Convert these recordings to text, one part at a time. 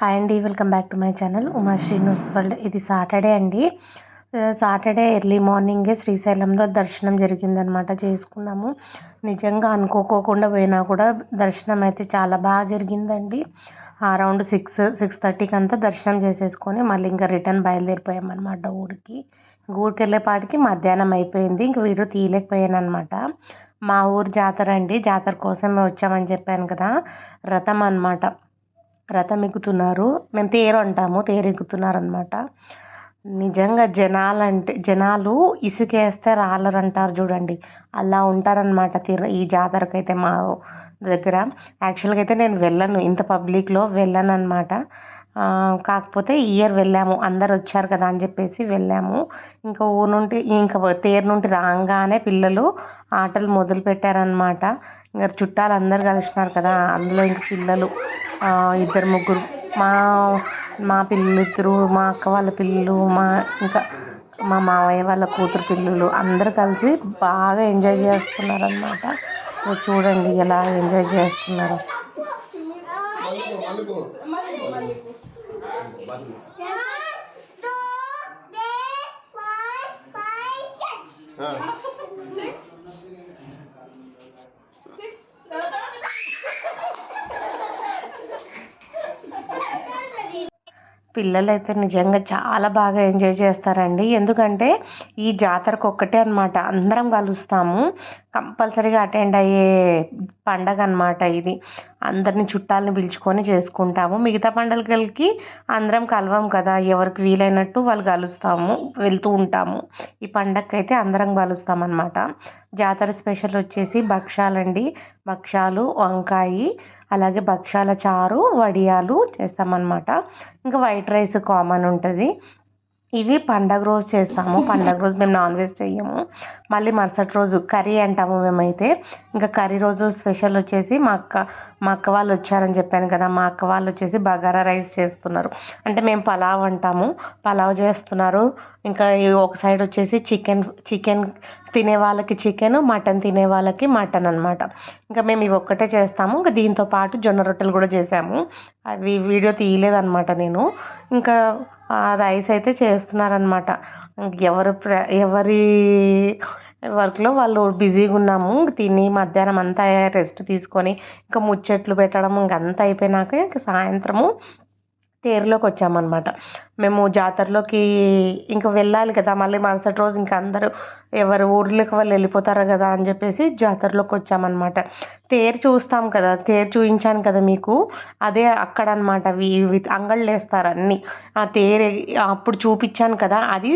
Hi అండి welcome back to my channel Umashree news world. ఇది Saturday అండి. Saturday early మార్నింగే శ్రీశైలంలో దర్శనం జరిగిందనమాట చేసుకున్నాము. నిజంగా అనుకోకోకుండా పోయినా కూడా దర్శనం అయితే చాలా బాగా జరిగిందండి. అరౌండ్ సిక్స్ సిక్స్ థర్టీకి అంతా దర్శనం చేసేసుకొని మళ్ళీ ఇంకా రిటర్న్ బయలుదేరిపోయామన్నమాట ఊరికి. ఊరికి వెళ్ళేపాటికి మధ్యాహ్నం అయిపోయింది. ఇంక వీడియో తీయలేకపోయాను అనమాట మా ఊరు జాతర అండి. జాతర కోసమే వచ్చామని చెప్పాను కదా. రథం అనమాట రథం ఎక్కుతున్నారు మేము తేరు అంటాము తేరు ఎక్కుతున్నారు అనమాట నిజంగా జనాలంటే జనాలు ఇసుకేస్తే రాలరంటారు చూడండి. అలా ఉంటారనమాట తీర ఈ జాతరకైతే మా దగ్గర. యాక్చువల్గా అయితే నేను వెళ్ళను ఇంత పబ్లిక్లో వెళ్ళను అనమాట కాకపోతే ఇయర్ వెళ్ళాము. అందరు వచ్చారు కదా అని చెప్పేసి వెళ్ళాము. ఇంకా ఊరు నుండి ఇంకా తేరు నుండి రాగానే పిల్లలు ఆటలు మొదలు పెట్టారనమాట ఇంకా చుట్టాలు అందరు కలిసినారు కదా అందులో ఇంక పిల్లలు ఇద్దరు ముగ్గురు. మా మా పిల్లలు ఇద్దరు మా అక్క వాళ్ళ పిల్లలు మా ఇంకా మా మావయ్య వాళ్ళ కూతురు పిల్లలు అందరు కలిసి బాగా ఎంజాయ్ చేస్తున్నారనమాట చూడండి ఎలా ఎంజాయ్ చేస్తున్నారు. పిల్లలైతే నిజంగా చాలా బాగా ఎంజాయ్ చేస్తారండి. ఎందుకంటే ఈ జాతరకు ఒక్కటే అనమాట అందరం కలుస్తాము. కంపల్సరీగా అటెండ్ అయ్యే పండగ అనమాట ఇది. అందరిని చుట్టాలని పిలుచుకొని చేసుకుంటాము. మిగతా పండుగలకి అందరం కలవం కదా ఎవరికి వీలైనట్టు వాళ్ళు కలుస్తాము వెళ్తూ ఉంటాము. ఈ పండగకి అయితే అందరం కలుస్తాం అనమాట జాతర స్పెషల్ వచ్చేసి భక్షాలండి. భక్షాలు వంకాయి అలాగే భక్షాల చారు వడియాలు చేస్తామన్నమాట. ఇంకా వైట్ రైస్ కామన్ ఉంటుంది. ఇవి పండగ రోజు చేస్తాము. పండగ రోజు మేము నాన్ వెజ్ చెయ్యము. మళ్ళీ మరుసటి రోజు కర్రీ అంటాము మేమైతే. ఇంకా కర్రీ రోజు స్పెషల్ వచ్చేసి మా అక్క మా అక్క వాళ్ళు వచ్చారని చెప్పాను కదా మా అక్క వాళ్ళు వచ్చేసి బగారా రైస్ చేస్తున్నారు. అంటే మేము పలావ్ అంటాము. పలావ్ చేస్తున్నారు. ఇంకా ఒక సైడ్ వచ్చేసి చికెన్ చికెన్ తినే వాళ్ళకి చికెన్ మటన్ తినే వాళ్ళకి మటన్ అనమాట ఇంకా మేము ఇవి ఒక్కటే చేస్తాము. ఇంకా దీంతో పాటు జొన్న రొట్టెలు కూడా చేసాము. అవి వీడియో తీయలేదన్నమాట నేను. ఇంకా రైస్ అయితే చేస్తున్నారనమాట ఎవరు ఎవరి వర్క్లో వాళ్ళు బిజీగా ఉన్నాము తిని మధ్యాహ్నం అంతా రెస్ట్ తీసుకొని ఇంకా ముచ్చట్లు పెట్టడం ఇంకంతా అయిపోయినాక ఇంకా సాయంత్రము తేరులోకి వచ్చామన్నమాట మేము జాతరలోకి ఇంకా వెళ్ళాలి కదా మళ్ళీ మరుసటి రోజు ఇంకా అందరూ ఎవరు ఊర్లోకి వాళ్ళు వెళ్ళిపోతారు కదా అని చెప్పేసి జాతరలోకి వచ్చామన్నమాట తేరు చూస్తాం కదా తేరు చూపించాను కదా మీకు? అదే అక్కడ అనమాట అంగళ్ళు వేస్తారు అన్నీ. ఆ తేరు అప్పుడు చూపించాను కదా అది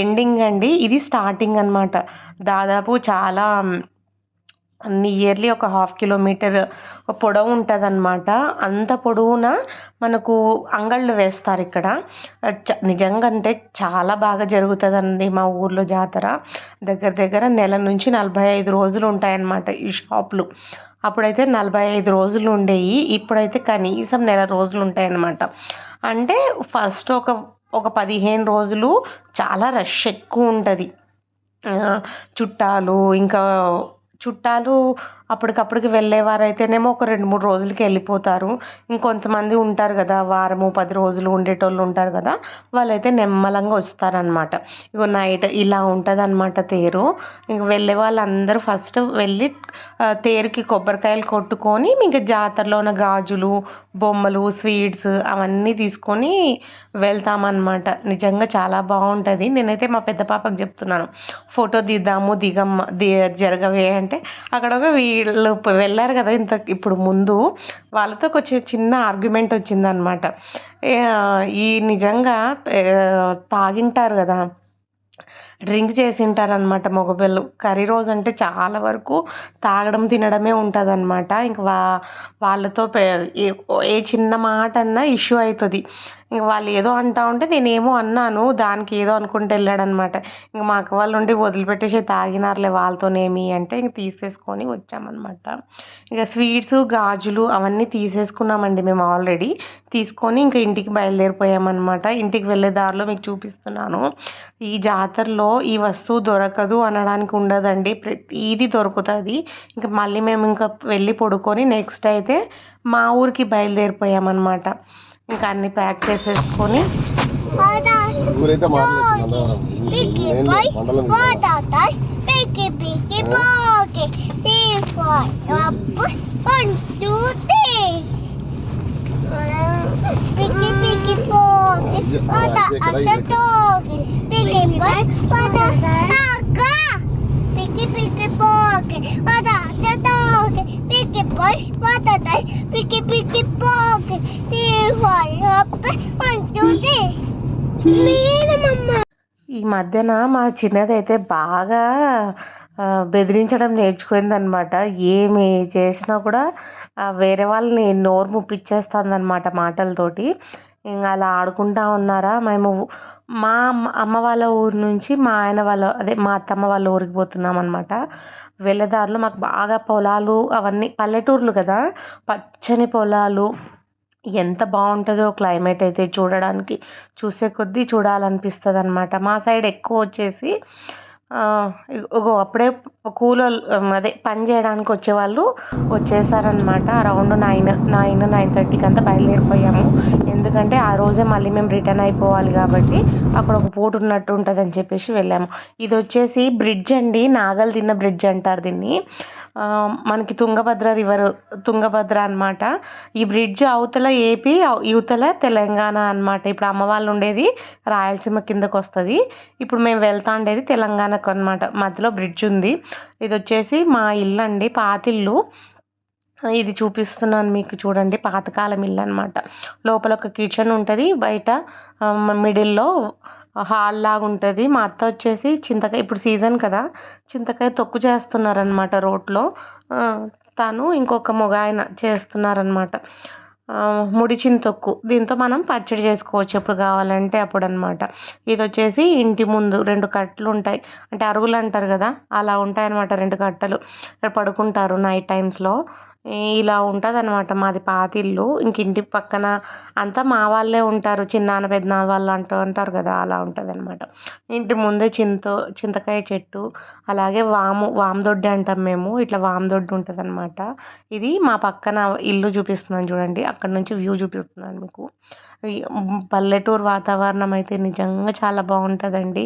ఎండింగ్ అండి. ఇది స్టార్టింగ్ అనమాట దాదాపు చాలా నియర్లీ ఒక హాఫ్ కిలోమీటర్ పొడవు ఉంటుంది అనమాట అంత పొడవున మనకు అంగళ్ళు వేస్తారు ఇక్కడ. నిజంగా అంటే చాలా బాగా జరుగుతుందండి మా ఊర్లో జాతర. దగ్గర దగ్గర నెల నుంచి నలభై ఐదు రోజులు ఉంటాయన్నమాట ఈ షాపులు. అప్పుడైతే నలభై ఐదు రోజులు ఉండేవి ఇప్పుడైతే కనీసం నెల రోజులు ఉంటాయన్నమాట. అంటే ఫస్ట్ ఒక ఒక పదిహేను రోజులు చాలా రష్ ఎక్కువ ఉంటుంది. చుట్టాలు ఇంకా చుట్టాలు అప్పటికప్పటికి వెళ్ళేవారైతేనేమో ఒక రెండు మూడు రోజులకి వెళ్ళిపోతారు. ఇంకొంతమంది ఉంటారు కదా వారము పది రోజులు ఉండేటోళ్ళు ఉంటారు కదా వాళ్ళైతే నెమ్మలంగా వస్తారనమాట ఇగో నైట్ ఇలా ఉంటుంది అనమాట తేరు. ఇంక వెళ్ళే వాళ్ళందరూ ఫస్ట్ వెళ్ళి తేరుకి కొబ్బరికాయలు కొట్టుకొని ఇంకా జాతరలో ఉన్న గాజులు బొమ్మలు స్వీట్స్ అవన్నీ తీసుకొని వెళ్తామన్నమాట. నిజంగా చాలా బాగుంటుంది. నేనైతే మా పెద్ద పాపకు చెప్తున్నాను. ఫోటో దిద్దాము దిగమ్మ ది జరగవే అంటే అక్కడ ఒక వీ వీళ్ళు వెళ్ళారు కదా ఇంత ఇప్పుడు ముందు వాళ్ళతో కొంచెం చిన్న ఆర్గ్యుమెంట్ వచ్చిందనమాట. ఈ నిజంగా తాగింటారు కదా డ్రింక్ చేసి ఉంటారనమాట మగపిల్లలు. కర్రీ రోజు అంటే చాలా వరకు తాగడం తినడమే ఉంటుంది అనమాట ఇంక వా వాళ్ళతో ఏ చిన్న మాట అన్నా ఇష్యూ అవుతుంది ఇంక వాళ్ళు ఏదో అంటా ఉంటే నేనేమో అన్నాను దానికి ఏదో అనుకుంటూ వెళ్ళాడనమాట. ఇంక మా అక్క వాళ్ళు ఉండి వదిలిపెట్టేసి తాగినారులే వాళ్ళతోనేమి అంటే ఇంక తీసేసుకొని వచ్చామన్నమాట ఇక స్వీట్స్ గాజులు అవన్నీ తీసేసుకున్నామండి మేము ఆల్రెడీ. తీసుకొని ఇంక ఇంటికి బయలుదేరిపోయామన్నమాట ఇంటికి వెళ్ళే దారిలో మీకు చూపిస్తున్నాను. ఈ జాతరలో ఈ వస్తువు దొరకదు అనడానికి ఉండదండి. ప్రతిదీ దొరుకుతుంది. ఇంకా మళ్ళీ మేము ఇంకా వెళ్ళి పడుకొని నెక్స్ట్ అయితే మా ఊరికి బయలుదేరిపోయామన్నమాట ఇంకా అన్ని ప్యాక్ చేసేసుకొని ఊరైతే మారలేదు నందవరం మెయిన్ మండలం ఇది. Picky, picky, pocky, three, four, up, one, ఈ మధ్యన మా చిన్నదైతే బాగా బెదిరించడం నేర్చుకుందనమాట ఏమి చేసినా కూడా వేరే వాళ్ళని నోరు ముప్పించేస్తుందన్నమాట మాటలతోటి. ఇంకా అలా ఆడుకుంటా ఉన్నారా? మేము మా అమ్మ- అమ్మ వాళ్ళ ఊరు నుంచి మా ఆయన వాళ్ళ అదే మా అత్తమ్మ వాళ్ళ ఊరికి పోతున్నాం అనమాట వెళ్ళేదారిలో మాకు బాగా పొలాలు అవన్నీ పల్లెటూర్లు కదా? పచ్చని పొలాలు ఎంత బాగుంటుందో క్లైమేట్ అయితే చూడడానికి చూసే కొద్దీ చూడాలనిపిస్తుంది అనమాట మా సైడ్ ఎక్కువ వచ్చేసి ఇగో అప్పుడే కూలోళ్ళు అదే పని చేయడానికి వచ్చేవాళ్ళు వచ్చేసారనమాట అరౌండ్ నైన్ నైన్ నైన్ థర్టీకి అంతా బయలుదేరిపోయాము. ఎందుకంటే ఆ రోజే మళ్ళీ మేము రిటర్న్ అయిపోవాలి కాబట్టి అక్కడ ఒక పూట ఉన్నట్టు ఉంటుంది అని చెప్పేసి వెళ్ళాము. ఇది వచ్చేసి బ్రిడ్జ్ అండి. నాగల్ తిన్న బ్రిడ్జ్ అంటారు దీన్ని. మనకి తుంగభద్ర రివర్ తుంగభద్ర అనమాట ఈ బ్రిడ్జ్ అవతల ఏపీ యువతల ఇవతల తెలంగాణ అన్నమాట. ఇప్పుడు అమ్మ వాళ్ళు ఉండేది రాయలసీమ కిందకు వస్తుంది. ఇప్పుడు మేము వెళ్తా ఉండేది తెలంగాణకు అనమాట మధ్యలో బ్రిడ్జ్ ఉంది. ఇది వచ్చేసి మా ఇల్లు అండి పాతిల్లు ఇది చూపిస్తున్నాను మీకు చూడండి పాతకాలం ఇల్లు అనమాట లోపల ఒక కిచెన్ ఉంటుంది బయట మిడిల్లో హాల్ లాగా ఉంటుంది. మా అత్త వచ్చేసి చింతకాయ ఇప్పుడు సీజన్ కదా చింతకాయ తొక్కు చేస్తున్నారనమాట రోడ్లో తను ఇంకొక మొగ ఆయన చేస్తున్నారనమాట ముడిచిన ముడి చింతొక్కు దీంతో మనం పచ్చడి చేసుకోవచ్చు ఎప్పుడు కావాలంటే అప్పుడు అనమాట ఇది వచ్చేసి ఇంటి ముందు రెండు కట్టలు ఉంటాయి. అంటే అరుగులు అంటారు కదా అలా ఉంటాయి అనమాట రెండు కట్టలు. పడుకుంటారు నైట్ టైమ్స్లో. ఇలా ఉంటుంది అనమాట మాది పాతిల్లు ఇంక ఇంటి పక్కన అంతా మా వాళ్ళే ఉంటారు. చిన్నాన్న పెద్దనాన్న వాళ్ళు అంటూ ఉంటారు కదా అలా ఉంటుంది అనమాట ఇంటి ముందే చింత చింతకాయ చెట్టు అలాగే వాము వామదొడ్డి అంటాం మేము. ఇట్లా వామదొడ్డి ఉంటుంది అనమాట ఇది మా పక్కన ఇల్లు చూపిస్తున్నాను చూడండి. అక్కడ నుంచి వ్యూ చూపిస్తున్నాను మీకు. పల్లెటూరు వాతావరణం అయితే నిజంగా చాలా బాగుంటుందండి.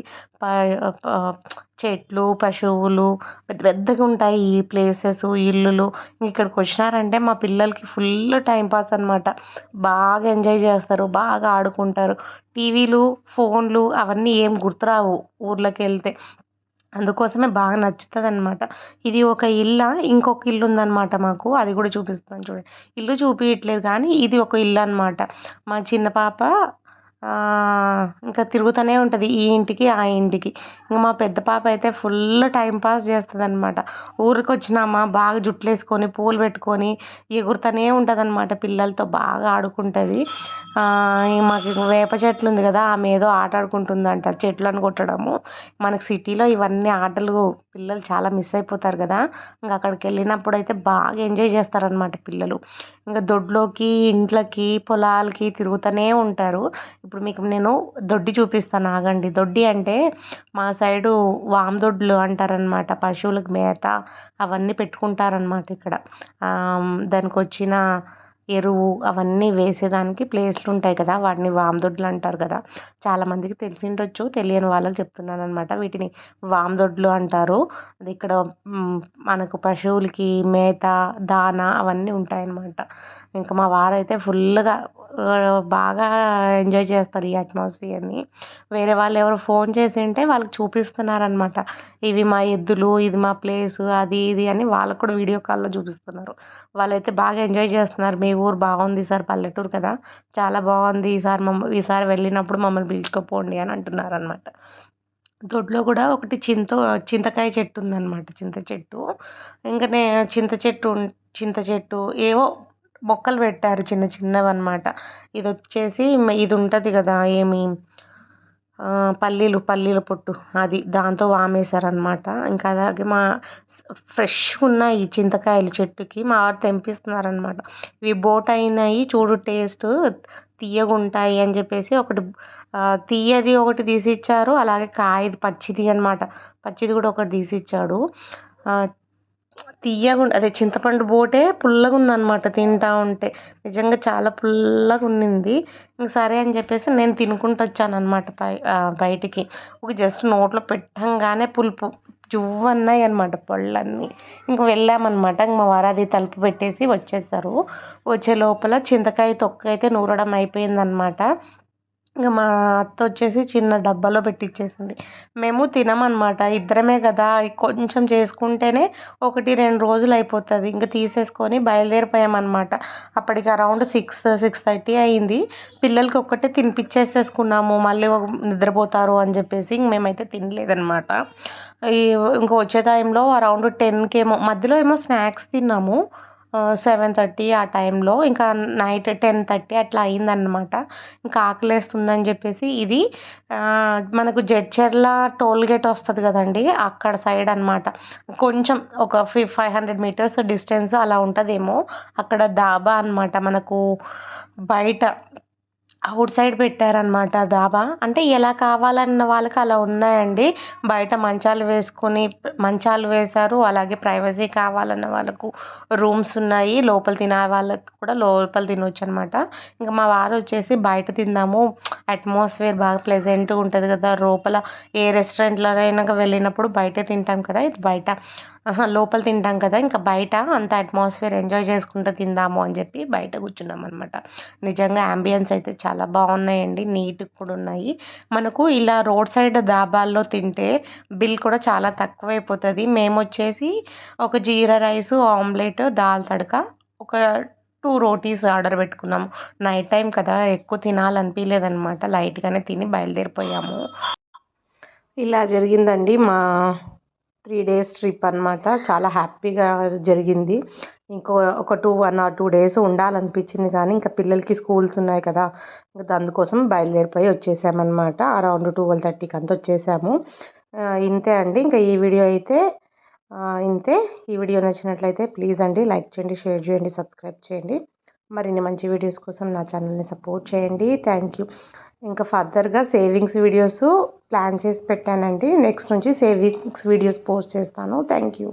చెట్లు పశువులు పెద్ద పెద్దగా ఉంటాయి ఈ ప్లేసెస్ ఇల్లులు. ఇక్కడికి వచ్చినారంటే మా పిల్లలకి ఫుల్ టైం పాస్ అనమాట బాగా ఎంజాయ్ చేస్తారు బాగా ఆడుకుంటారు. టీవీలు ఫోన్లు అవన్నీ ఏం గుర్తురావు ఊర్లోకి వెళ్తే అందుకోసమే బాగా నచ్చుతుంది అనమాట ఇది ఒక ఇల్లు ఇంకొక ఇల్లు ఉందన్నమాట మాకు. అది కూడా చూపిస్తాను చూడండి ఇల్లు చూపించట్లేదు కానీ ఇది ఒక ఇల్లు అనమాట మా చిన్న పాప ఇంకా తిరుగుతూనే ఉంటుంది ఈ ఇంటికి ఆ ఇంటికి. ఇంకా మా పెద్ద పాప అయితే ఫుల్ టైం పాస్ చేస్తుంది అనమాట ఊరికి వచ్చినామా బాగా జుట్లు వేసుకొని పూలు పెట్టుకొని ఎగురుతూనే ఉంటుంది అనమాట పిల్లలతో బాగా ఆడుకుంటుంది. మాకు వేప చెట్లు ఉంది కదా ఆమె ఏదో ఆట ఆడుకుంటుందంట చెట్లను కొట్టడము. మనకు సిటీలో ఇవన్నీ ఆటలు పిల్లలు చాలా మిస్ అయిపోతారు కదా! ఇంకా అక్కడికి వెళ్ళినప్పుడు అయితే బాగా ఎంజాయ్ చేస్తారనమాట పిల్లలు. ఇంకా దొడ్లోకి ఇంట్లోకి పొలాలకి తిరుగుతూనే ఉంటారు. ఇప్పుడు మీకు నేను దొడ్డి చూపిస్తాను ఆగండి. దొడ్డి అంటే మా సైడు వామదొడ్లు అంటారనమాట పశువులకు మేత అవన్నీ పెట్టుకుంటారనమాట ఇక్కడ. దానికి వచ్చిన ఎరువు అవన్నీ వేసేదానికి ప్లేస్లు ఉంటాయి కదా వాటిని వామదొడ్లు అంటారు కదా. చాలామందికి తెలిసి ఉండొచ్చు తెలియని వాళ్ళకి చెప్తున్నాను అనమాట వీటిని వామదొడ్లు అంటారు. అది ఇక్కడ మనకు పశువులకి మేత దాన అవన్నీ ఉంటాయన్నమాట. ఇంకా మా వారైతే ఫుల్గా బాగా ఎంజాయ్ చేస్తారు ఈ అట్మాస్ఫియర్ని వేరే వాళ్ళు ఎవరు ఫోన్ చేసి ఉంటే వాళ్ళకి చూపిస్తున్నారనమాట ఇవి మా ఎద్దులు ఇది మా ప్లేస్ అది ఇది అని వాళ్ళకు కూడా వీడియో కాల్లో చూపిస్తున్నారు. వాళ్ళైతే బాగా ఎంజాయ్ చేస్తున్నారు. మీ ఊరు బాగుంది సార్ పల్లెటూరు కదా. చాలా బాగుంది. ఈసారి మమ్మ ఈసారి వెళ్ళినప్పుడు మమ్మల్ని పిలుచుకోపోండి అని అంటున్నారు అనమాట దొడ్లో కూడా ఒకటి చింత చింతకాయ చెట్టు ఉందన్నమాట. చింత చెట్టు. ఇంకా నే చింత చెట్టు చింత చెట్టు ఏవో మొక్కలు పెట్టారు చిన్న చిన్నవి అనమాట ఇది వచ్చేసి ఇది ఉంటుంది కదా ఏమి పల్లీలు పల్లీల పొట్టు అది దాంతో వామేశారనమాట ఇంకా అలాగే మా ఫ్రెష్గా ఉన్నాయి ఈ చింతకాయలు చెట్టుకి మా వారు తెంపిస్తున్నారనమాట ఇవి బోట్ అయినాయి చూడు టేస్ట్ తీయగా ఉంటాయి అని చెప్పేసి ఒకటి తీయది ఒకటి తీసి ఇచ్చారు అలాగే కాయది పచ్చిది అనమాట పచ్చిది కూడా ఒకటి తీసి ఇచ్చాడు తీయగా అదే చింతపండు బోటే పుల్లగా ఉందన్నమాట తింటా ఉంటే. నిజంగా చాలా పుల్లగా ఉన్నింది ఇంక సరే అని చెప్పేసి నేను తినుకుంటూ వచ్చాను అనమాట పై బయటికి. ఒక జస్ట్ నోట్లో పెట్టంగానే పులుపు జువ్వు అన్నాయి అనమాట పళ్ళన్నీ. ఇంక వెళ్ళామన్నమాట ఇంక మా వారు అది తలుపు పెట్టేసి వచ్చేసారు. వచ్చే లోపల చింతకాయ తొక్క అయితే నూరడం అయిపోయిందనమాట. ఇంక మా అత్త వచ్చేసి చిన్న డబ్బాలో పెట్టిచ్చేసింది. మేము తినమనమాట ఇద్దరమే కదా కొంచెం చేసుకుంటేనే ఒకటి రెండు రోజులు అయిపోతుంది. ఇంకా తీసేసుకొని బయలుదేరిపోయామన్నమాట. అప్పటికి అరౌండ్ సిక్స్ సిక్స్ థర్టీ అయింది. పిల్లలకి ఒక్కటే తినిపించేసేసుకున్నాము మళ్ళీ ఒక- నిద్రపోతారు అని చెప్పేసి ఇంక మేమైతే తినలేదన్నమాట. ఈ ఇంకా వచ్చే టైంలో అరౌండ్ టెన్కి ఏమో మధ్యలో ఏమో స్నాక్స్ తిన్నాము. సెవెన్ థర్టీ ఆ టైంలో ఇంకా నైట్ టెన్ థర్టీ అట్లా అయిందన్నమాట. ఇంకా ఆకలేస్తుందని చెప్పేసి ఇది మనకు జడ్చెర్ల టోల్ గేట్ వస్తుంది కదండి అక్కడ సైడ్ అన్నమాట. కొంచెం ఒక ఫి ఫైవ్ హండ్రెడ్ మీటర్స్ డిస్టెన్స్ అలా ఉంటుందేమో అక్కడ దాబా అన్నమాట మనకు బయట. అవుట్ సైడ్ పెట్టారనమాట దాబా అంటే ఎలా కావాలన్న వాళ్ళకి అలా ఉన్నాయండి. బయట మంచాలు వేసుకొని మంచాలు వేశారు. అలాగే ప్రైవసీ కావాలన్న వాళ్ళకు రూమ్స్ ఉన్నాయి. లోపల తినే వాళ్ళకి కూడా లోపల తినొచ్చు అనమాట ఇంకా మా వారు వచ్చేసి బయట తిందాము. అట్మాస్ఫియర్ బాగా ప్లెజెంట్గా ఉంటుంది కదా. లోపల ఏ రెస్టారెంట్లోనైనా వెళ్ళినప్పుడు బయట తింటాం కదా. ఇది బయట లోపల తింటాం కదా ఇంకా బయట అంత అట్మాస్ఫియర్ ఎంజాయ్ చేసుకుంటూ తిందాము అని చెప్పి బయట కూర్చున్నాం అనమాట నిజంగా అంబియన్స్ అయితే చాలా బాగున్నాయండి నీట్గా కూడా ఉన్నాయి. మనకు ఇలా రోడ్ సైడ్ దాబాల్లో తింటే బిల్ కూడా చాలా తక్కువైపోతుంది. మేము వచ్చేసి ఒక జీరా రైస్ ఆమ్లెట్ దాల్ తడక ఒక టూ రోటీస్ ఆర్డర్ పెట్టుకున్నాము నైట్ టైం కదా ఎక్కువ తినాలనిపించలేదన్నమాట లైట్గానే తిని బయలుదేరిపోయాము. ఇలా జరిగిందండి మా త్రీ డేస్ ట్రిప్ అన్నమాట. చాలా హ్యాపీగా జరిగింది. ఇంకో ఒక two one or two days ఉండాలనిపించింది కానీ ఇంకా పిల్లలకి స్కూల్స్ ఉన్నాయి కదా ఇంకా అందుకోసం బయలుదేరిపోయి వచ్చేసామన్నమాట. అరౌండ్ ట్వెల్వ్ థర్టీకి అంత వచ్చేసాము. ఇంతే అండి. ఇంకా ఈ వీడియో అయితే ఇంతే. ఈ వీడియో నచ్చినట్లయితే ప్లీజ్ అండి లైక్ చేయండి షేర్ చేయండి సబ్స్క్రైబ్ చేయండి. మరిన్ని మంచి వీడియోస్ కోసం నా ఛానల్ని సపోర్ట్ చేయండి. Thank you. ఇంకా ఫర్దర్గా సేవింగ్స్ వీడియోస్ ప్లాన్ చేసి పెట్టానండి. నెక్స్ట్ నుంచి సేవింగ్స్ వీడియోస్ పోస్ట్ చేస్తాను. Thank you